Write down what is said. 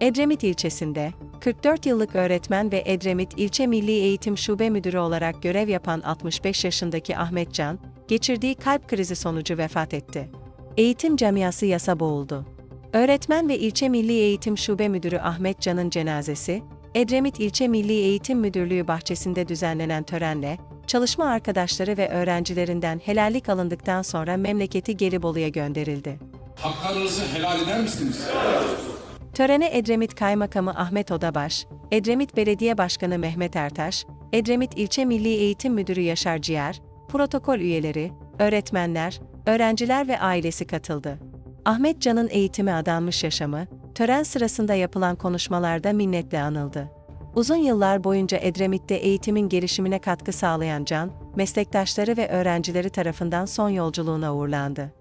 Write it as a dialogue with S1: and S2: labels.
S1: Edremit ilçesinde, 44 yıllık öğretmen ve Edremit İlçe Milli Eğitim Şube Müdürü olarak görev yapan 65 yaşındaki Ahmet Can, geçirdiği kalp krizi sonucu vefat etti. Eğitim camiası yasa boğuldu. Öğretmen ve İlçe Milli Eğitim Şube Müdürü Ahmet Can'ın cenazesi, Edremit İlçe Milli Eğitim Müdürlüğü bahçesinde düzenlenen törenle, çalışma arkadaşları ve öğrencilerinden helallik alındıktan sonra memleketi Gelibolu'ya gönderildi.
S2: Haklarınızı helal eder misiniz?
S1: Törene Edremit Kaymakamı Ahmet Odabaş, Edremit Belediye Başkanı Mehmet Ertaş, Edremit İlçe Milli Eğitim Müdürü Yaşar Ciğer, protokol üyeleri, öğretmenler, öğrenciler ve ailesi katıldı. Ahmet Can'ın eğitime adanmış yaşamı, tören sırasında yapılan konuşmalarda minnetle anıldı. Uzun yıllar boyunca Edremit'te eğitimin gelişimine katkı sağlayan Can, meslektaşları ve öğrencileri tarafından son yolculuğuna uğurlandı.